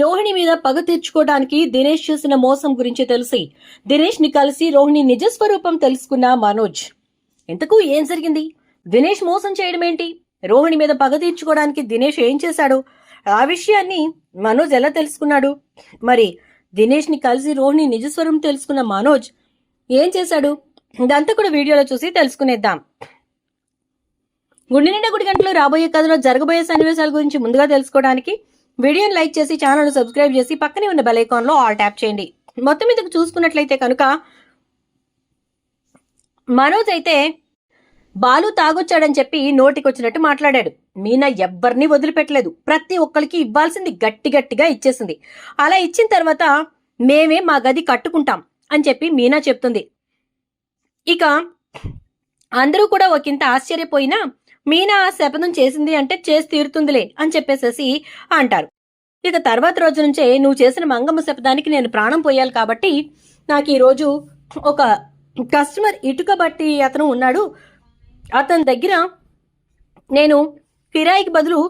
రోహిణి మీద పగ తీర్చుకోవడానికి దినేష్ చేసిన మోసం గురించి తెలిసి దినేష్ని కలిసి రోహిణి నిజ స్వరూపం తెలుసుకున్న మనోజ్ ఇంతకు ఏం జరిగింది? దినేష్ మోసం చేయడం ఏంటి? రోహిణి మీద పగ తీర్చుకోవడానికి దినేష్ ఏం చేశాడు? ఆ విషయాన్ని మనోజ్ ఎలా తెలుసుకున్నాడు? మరి దినేష్ని కలిసి రోహిణి నిజ స్వరూపం తెలుసుకున్న మనోజ్ ఏం చేశాడు? ఇదంతా కూడా వీడియోలో చూసి తెలుసుకునేద్దాం. గుండె నిండా గుడి గంటలు రాబోయే కథలో జరగబోయే సన్నివేశాల గురించి ముందుగా తెలుసుకోవడానికి వీడియోని లైక్ చేసి ఛానల్ను సబ్స్క్రైబ్ చేసి పక్కనే ఉన్న బెల్ ఐకాన్ ఆల్ ట్యాప్ చేయండి. మొత్తం మీదకు చూసుకున్నట్లయితే కనుక మనోజ్ అయితే బాలు తాగొచ్చాడని చెప్పి నోటికొచ్చినట్టు మాట్లాడాడు. మీనా ఎవ్వరిని వదిలిపెట్టలేదు. ప్రతి ఒక్కరికి ఇవ్వాల్సింది గట్టి గట్టిగా ఇచ్చేసింది. అలా ఇచ్చిన తర్వాత మేమే మా గది కట్టుకుంటాం అని చెప్పి మీనా చెప్తుంది. ఇక అందరూ కూడా ఒకంత ఆశ్చర్యపోయినా మీనా ఆ శపథం చేసింది అంటే చేసి తీరుతుందిలే అని చెప్పేసేసి అంటారు. ఇక తర్వాత రోజు నుంచే నువ్వు చేసిన మంగమ్మ శపథానికి నేను ప్రాణం పోయాలి కాబట్టి నాకు ఈరోజు ఒక కస్టమర్ ఇటుక బట్టి అతను ఉన్నాడు. అతని దగ్గర నేను కిరాయికి బదులు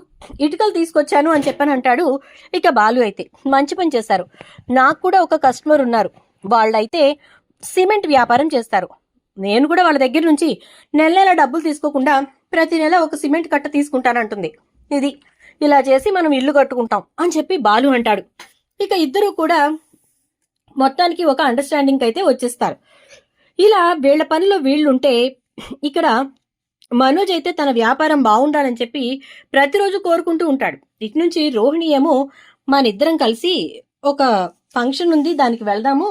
ఇటుకలు తీసుకొచ్చాను అని చెప్పని అంటాడు. ఇక బాలు అయితే మంచి పని చేశారు. నాకు కూడా ఒక కస్టమర్ ఉన్నారు. వాళ్ళైతే సిమెంట్ వ్యాపారం చేస్తారు. నేను కూడా వాళ్ళ దగ్గర నుంచి నెల నెల డబ్బులు తీసుకోకుండా ప్రతి నెల ఒక సిమెంట్ కట్ట తీసుకుంటానంటుంది. ఇది ఇలా చేసి మనం ఇల్లు కట్టుకుంటాం అని చెప్పి బాలు అంటాడు. ఇక ఇద్దరు కూడా మొత్తానికి ఒక అండర్స్టాండింగ్ అయితే వచ్చేస్తారు. ఇలా వీళ్ళ పనిలో వీళ్ళుంటే ఇక్కడ మనోజ్ అయితే తన వ్యాపారం బాగుండాలని చెప్పి ప్రతిరోజు కోరుకుంటూ ఉంటాడు. ఇటు నుంచి రోహిణి ఏమో మనిద్దరం కలిసి ఒక ఫంక్షన్ ఉంది దానికి వెళ్దాము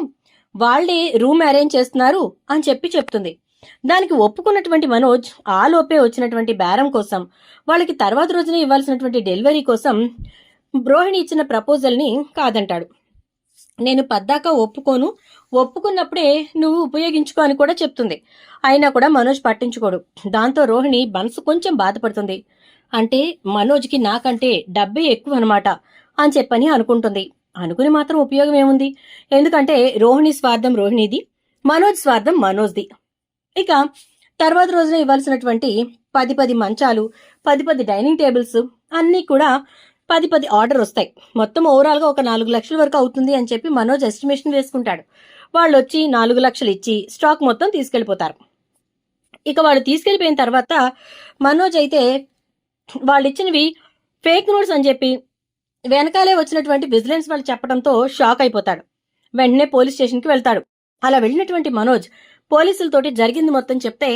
వాళ్ళే రూమ్ అరేంజ్ చేస్తున్నారు అని చెప్పి చెప్తుంది. దానికి ఒప్పుకున్నటువంటి మనోజ్ ఆలోపే వచ్చినటువంటి బేరం కోసం వాళ్ళకి తర్వాత రోజున ఇవ్వాల్సినటువంటి డెలివరీ కోసం రోహిణి ఇచ్చిన ప్రపోజల్ని కాదంటాడు. నేను పద్దాక ఒప్పుకోను ఒప్పుకున్నప్పుడే నువ్వు ఉపయోగించుకో అని కూడా చెప్తుంది. అయినా కూడా మనోజ్ పట్టించుకోడు. దాంతో రోహిణి మనసు కొంచెం బాధపడుతుంది. అంటే మనోజ్కి నాకంటే డబ్బే ఎక్కువ అనమాట అని చెప్పని అనుకుంటుంది. అనుకుని మాత్రం ఉపయోగం ఏముంది? ఎందుకంటే రోహిణి స్వార్థం రోహిణిది మనోజ్ స్వార్థం మనోజ్ది. ఇక తర్వాత రోజున ఇవ్వాల్సినటువంటి పది పది మంచాలు పది పది డైనింగ్ టేబుల్స్ అన్నీ కూడా పది పది ఆర్డర్ వస్తాయి. మొత్తం ఓవరాల్గా ఒక నాలుగు లక్షల వరకు అవుతుంది అని చెప్పి మనోజ్ ఎస్టిమేషన్ వేసుకుంటాడు. వాళ్ళు వచ్చి నాలుగు లక్షలు ఇచ్చి స్టాక్ మొత్తం తీసుకెళ్ళిపోతారు. ఇక వాళ్ళు తీసుకెళ్ళిపోయిన తర్వాత మనోజ్ అయితే వాళ్ళు ఇచ్చినవి ఫేక్ నోట్స్ అని చెప్పి వెనకాలే వచ్చినటువంటి విజిలెన్స్ వాళ్ళు చెప్పడంతో షాక్ అయిపోతాడు. వెంటనే పోలీస్ స్టేషన్కి వెళ్తాడు. అలా వెళ్ళినటువంటి మనోజ్ పోలీసులతోటి జరిగింది మొత్తం చెప్తే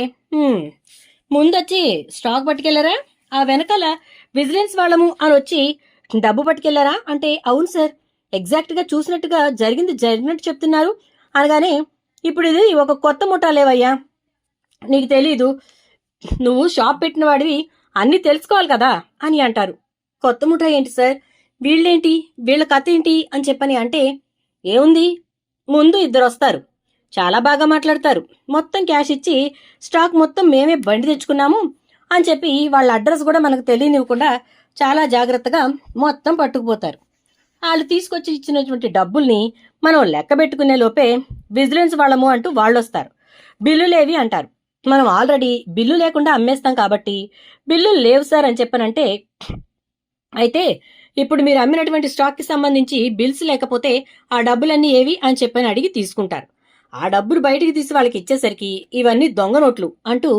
ముందొచ్చి స్టాక్ పట్టుకెళ్ళారా? ఆ వెనకాల విజిలెన్స్ వాళ్ళము అని వచ్చి డబ్బు పట్టుకెళ్ళారా? అంటే అవును సార్ ఎగ్జాక్ట్గా చూసినట్టుగా జరిగింది జరిగినట్టు చెప్తున్నారు. అనగానే ఇప్పుడు ఇది ఒక కొత్త ముఠా లేవయ్యా. నీకు తెలీదు. నువ్వు షాప్ పెట్టిన వాడివి అన్నీ తెలుసుకోవాలి కదా? అని అంటారు. కొత్త ముఠా ఏంటి సార్? వీళ్ళేంటి? వీళ్ళ కథ ఏంటి అని చెప్పని అంటే ఏముంది? ముందు ఇద్దరు వస్తారు చాలా బాగా మాట్లాడతారు. మొత్తం క్యాష్ ఇచ్చి స్టాక్ మొత్తం మేమే బండి తెచ్చుకున్నాము అని చెప్పి వాళ్ళ అడ్రస్ కూడా మనకు తెలియనివ్వకుండా చాలా జాగ్రత్తగా మొత్తం పట్టుకుపోతారు. వాళ్ళు తీసుకొచ్చి ఇచ్చినటువంటి డబ్బుల్ని మనం లెక్క పెట్టుకునే లోపే విజిలెన్స్ వాళ్ళము అంటూ వాళ్ళు వస్తారు బిల్లులేవి అంటారు. మనం ఆల్రెడీ బిల్లు లేకుండా అమ్మేస్తాం కాబట్టి బిల్లులు లేవు సార్ అని చెప్పనంటే అయితే ఇప్పుడు మీరు అమ్మినటువంటి స్టాక్కి సంబంధించి బిల్స్ లేకపోతే ఆ డబ్బులన్నీ ఏవి అని చెప్పని అడిగి తీసుకుంటారు. ఆ డబ్బులు బయటికి తీసి వాళ్ళకి ఇచ్చేసరికి ఇవన్నీ దొంగ నోట్లు అంటూ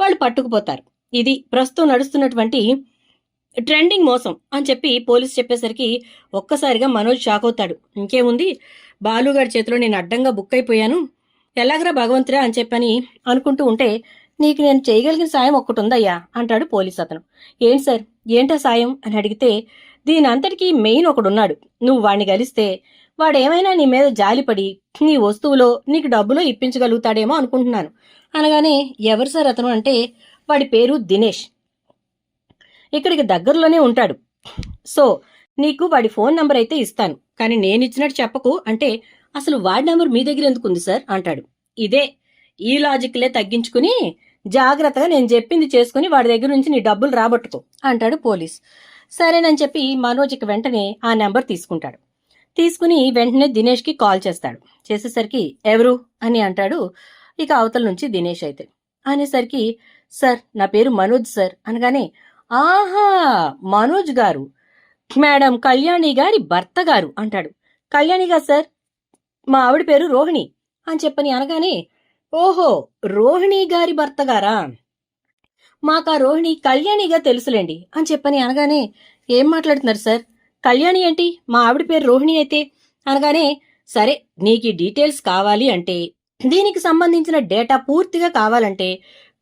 వాళ్ళు పట్టుకుపోతారు. ఇది ప్రస్తుతం నడుస్తున్నటువంటి ట్రెండింగ్ మోసం అని చెప్పి పోలీస్ చెప్పేసరికి ఒక్కసారిగా మనోజ్ షాక్ అవుతాడు. ఇంకేముంది? బాలుగారి చేతిలో నేను అడ్డంగా బుక్ అయిపోయాను. ఎలాగరా భగవంతురా అని చెప్పని అనుకుంటూ ఉంటే నీకు నేను చేయగలిగిన సాయం ఒక్కటి ఉందయ్యా అంటాడు పోలీస్ అతను. ఏంటి సార్? ఏంటా సాయం? అని అడిగితే దీని అంతటికీ మెయిన్ ఒకడున్నాడు. నువ్వు వాడిని కలిస్తే వాడేమైనా నీ మీద జాలిపడి నీ వస్తువులో నీకు డబ్బులో ఇప్పించగలుగుతాడేమో అనుకుంటున్నాను. అనగానే ఎవరు సార్ అతను అంటే వాడి పేరు దినేష్. ఇక్కడికి దగ్గరలోనే ఉంటాడు. సో నీకు వాడి ఫోన్ నంబర్ అయితే ఇస్తాను. కానీ నేను ఇచ్చినట్టు చెప్పకు. అంటే అసలు వాడి నంబర్ మీ దగ్గర ఎందుకు ఉంది సార్? అంటాడు. ఇదే. ఈ లాజిక్లే తగ్గించుకుని జాగ్రత్తగా నేను చెప్పింది చేసుకుని వాడి దగ్గర నుంచి నీ డబ్బులు రాబట్టుకో అంటాడు పోలీస్. సరేనని చెప్పి మనోజ్ ఇక వెంటనే ఆ నెంబర్ తీసుకుంటాడు. తీసుకుని వెంటనే దినేష్కి కాల్ చేస్తాడు. చేసేసరికి ఎవరు? అని అంటాడు. ఇక అవతల నుంచి దినేష్ అయితే. అనేసరికి సార్ నా పేరు మనోజ్ సార్ అనగానే ఆహా మనోజ్ గారు. మేడం కళ్యాణి గారి భర్త గారు అంటాడు. కళ్యాణి గారు సార్? మా ఆవిడ పేరు రోహిణి అని చెప్పని అనగానే ఓహో రోహిణి గారి భర్త గారా? మాకు ఆ రోహిణి కళ్యాణిగా తెలుసులేండి అని చెప్పని అనగానే ఏం మాట్లాడుతున్నారు సార్? కళ్యాణి ఏంటి? మా ఆవిడ పేరు రోహిణి అయితే? అనగానే సరే నీకు ఈ డీటెయిల్స్ కావాలి అంటే దీనికి సంబంధించిన డేటా పూర్తిగా కావాలంటే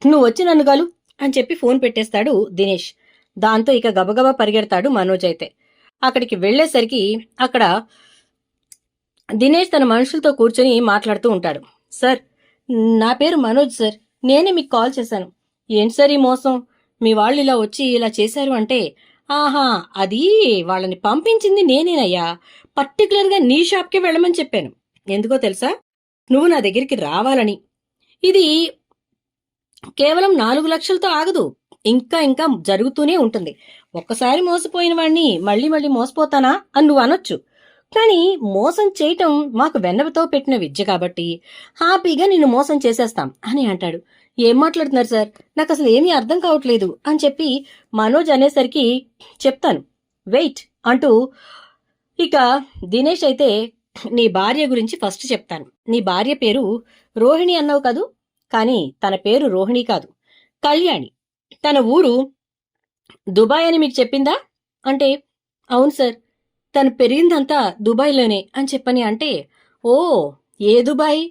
నువ్వు వచ్చి నన్ను గలు అని చెప్పి ఫోన్ పెట్టేస్తాడు దినేష్. దాంతో ఇక గబగబా పరిగెడతాడు మనోజ్ అయితే. అక్కడికి వెళ్ళేసరికి అక్కడ దినేష్ తన మనుషులతో కూర్చొని మాట్లాడుతూ ఉంటాడు. సార్ నా పేరు మనోజ్ సార్. నేనే మీకు కాల్ చేశాను. ఏంటి సార్ ఈ మోసం? మీ వాళ్ళు ఇలా వచ్చి ఇలా చేశారు అంటే ఆహా అది వాళ్ళని పంపించింది నేనేనయ్యా. పర్టికులర్గా నీ షాప్కే వెళ్ళమని చెప్పాను. ఎందుకో తెలుసా? నువ్వు నా దగ్గరికి రావాలని. ఇది కేవలం నాలుగు లక్షలతో ఆగదు. ఇంకా ఇంకా జరుగుతూనే ఉంటుంది. ఒక్కసారి మోసపోయిన వాడిని మళ్ళీ మళ్ళీ మోసపోతానా అని నువ్వు అనొచ్చు. కానీ మోసం చేయటం మాకు వెన్నవతో పెట్టిన విద్య కాబట్టి హ్యాపీగా నిన్ను మోసం చేసేస్తాం అని అంటాడు. ఏం మాట్లాడుతున్నారు సార్? నాకు అసలు ఏమీ అర్థం కావట్లేదు అని చెప్పి మనోజ్ అనేసరికి చెప్తాను. వెయిట్ అంటూ ఇక దినేష్ అయితే నీ భార్య గురించి ఫస్ట్ చెప్తాను. నీ భార్య పేరు రోహిణి అన్నావు కదూ? కానీ తన పేరు రోహిణి కాదు. కళ్యాణి. తన ఊరు దుబాయ్ అని మీకు చెప్పిందా? అంటే అవును సార్. తను పెరిగిందంతా దుబాయ్లోనే అని చెప్పని అంటే ఓ ఏ దుబాయ్?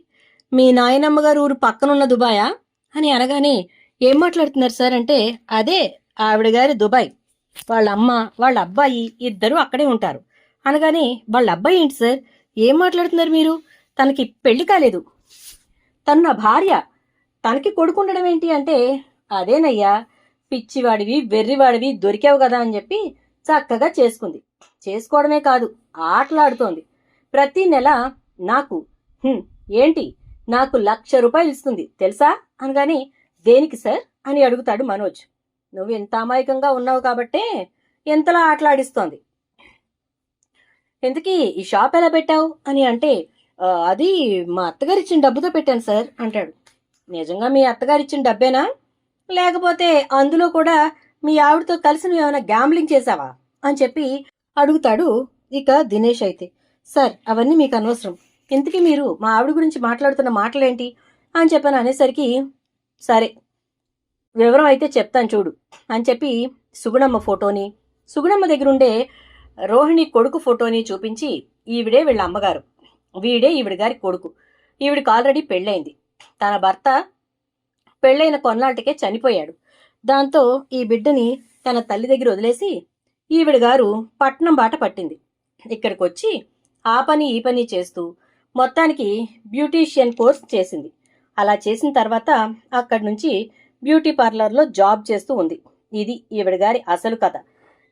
మీ నాయనమ్మ గారు ఊరు పక్కనున్న దుబాయా? అని అనగానే ఏం మాట్లాడుతున్నారు సార్ అంటే అదే ఆవిడ గారి దుబాయ్. వాళ్ళ అమ్మ వాళ్ళ అబ్బాయి ఇద్దరు అక్కడే ఉంటారు. అనగానే వాళ్ళ అబ్బాయి ఏంటి సార్? ఏం మాట్లాడుతున్నారు మీరు? తనకి పెళ్ళి కాలేదు. తను నా భార్య తనకి కొడుకుండడం ఏంటి అంటే అదేనయ్యా పిచ్చివాడివి వెర్రివాడివి దొరికావు కదా అని చెప్పి చక్కగా చేసుకుంది. చేసుకోవడమే కాదు ఆటలాడుతోంది. ప్రతి నెల నాకు ఏంటి? నాకు లక్ష రూపాయలు ఇస్తుంది తెలుసా? అనగానే దేనికి సార్? అని అడుగుతాడు మనోజ్. నువ్వు ఎంత అమాయకంగా ఉన్నావు కాబట్టే ఎంతలా ఆటలాడిస్తోంది. ఎందుకీ ఈ షాప్ ఎలా పెట్టావు? అని అంటే అది మా అత్తగారు ఇచ్చిన డబ్బుతో పెట్టాను సార్ అంటాడు. నిజంగా మీ అత్తగారు ఇచ్చిన డబ్బేనా? లేకపోతే అందులో కూడా మీ ఆవిడతో కలిసి నువ్వు ఏమైనా గ్యాంబ్లింగ్ చేసావా అని చెప్పి అడుగుతాడు ఇక దినేష్ అయితే. సార్ అవన్నీ మీకు అనవసరం. ఇంతకీ మీరు మా ఆవిడ గురించి మాట్లాడుతున్న మాటలేంటి? అని చెప్పాను అనేసరికి సరే వివరం అయితే చెప్తాను చూడు అని చెప్పి సుగుణమ్మ ఫోటోని సుగుణమ్మ దగ్గరుండే రోహిణి కొడుకు ఫోటోని చూపించి ఈవిడే వీళ్ళ అమ్మగారు. వీడే ఈవిడ గారి కొడుకు. ఈవిడికి ఆల్రెడీ పెళ్ళైంది తన భర్త పెళ్ళైన కొన్నాటికే చనిపోయాడు. దాంతో ఈ బిడ్డని తన తల్లి దగ్గర వదిలేసి ఈవిడ గారు పట్నం బాట పట్టింది. ఇక్కడికి వచ్చి ఆ పని ఈ పని చేస్తూ మొత్తానికి బ్యూటీషియన్ కోర్స్ చేసింది. అలా చేసిన తర్వాత అక్కడి నుంచి బ్యూటీ పార్లర్లో జాబ్ చేస్తూ ఉంది. ఇది ఈవిడ గారి అసలు కథ.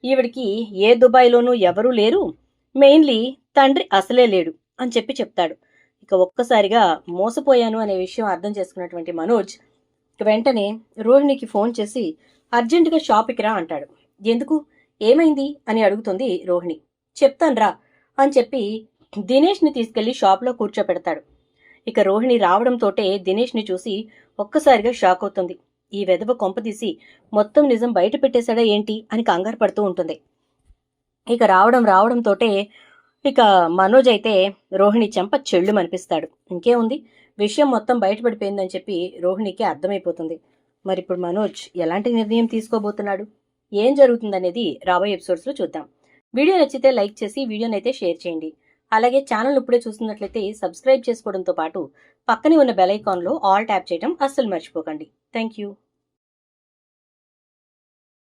ఈవిడికి ఏ దుబాయ్లోనూ ఎవరూ లేరు. మెయిన్లీ తండ్రి అసలే లేడు అని చెప్పి చెప్తాడు. ఇక ఒక్కసారిగా మోసపోయాను అనే విషయం అర్థం చేసుకున్నటువంటి మనోజ్ ఇక వెంటనే రోహిణికి ఫోన్ చేసి అర్జెంటుగా షాప్కి రా అంటాడు. ఎందుకు? ఏమైంది? అని అడుగుతుంది రోహిణి. చెప్తాన్రా అని చెప్పి దినేష్ని తీసుకెళ్ళి షాప్లో కూర్చోపెడతాడు ఇక రోహిణి రావడంతోటే దినేష్ని చూసి ఒక్కసారిగా షాక్ అవుతుంది. ఈ వెధవ కొంపదీసి మొత్తం నిజం బయట పెట్టేశాడా ఏంటి అని కంగారు పడుతూ ఉంటుంది. ఇక రావడం రావడంతోటే ఇక మనోజ్ అయితే రోహిణి చెంప చెళ్ళు అనిపిస్తాడు ఇంకేముంది? విషయం మొత్తం బయటపడిపోయిందని చెప్పి రోహిణికి అర్థమైపోతుంది. మరి ఇప్పుడు మనోజ్ ఎలాంటి నిర్ణయం తీసుకోబోతున్నాడు? ఏం జరుగుతుందనేది రాబోయే ఎపిసోడ్స్లో చూద్దాం. వీడియో నచ్చితే లైక్ చేసి వీడియోని అయితే షేర్ చేయండి. అలాగే ఛానల్ ఇప్పుడే చూస్తున్నట్లయితే సబ్స్క్రైబ్ చేసుకోవడంతో పాటు పక్కనే ఉన్న బెల్ ఐకాన్లో ఆల్ ట్యాప్ చేయడం అస్సలు మర్చిపోకండి. Thank you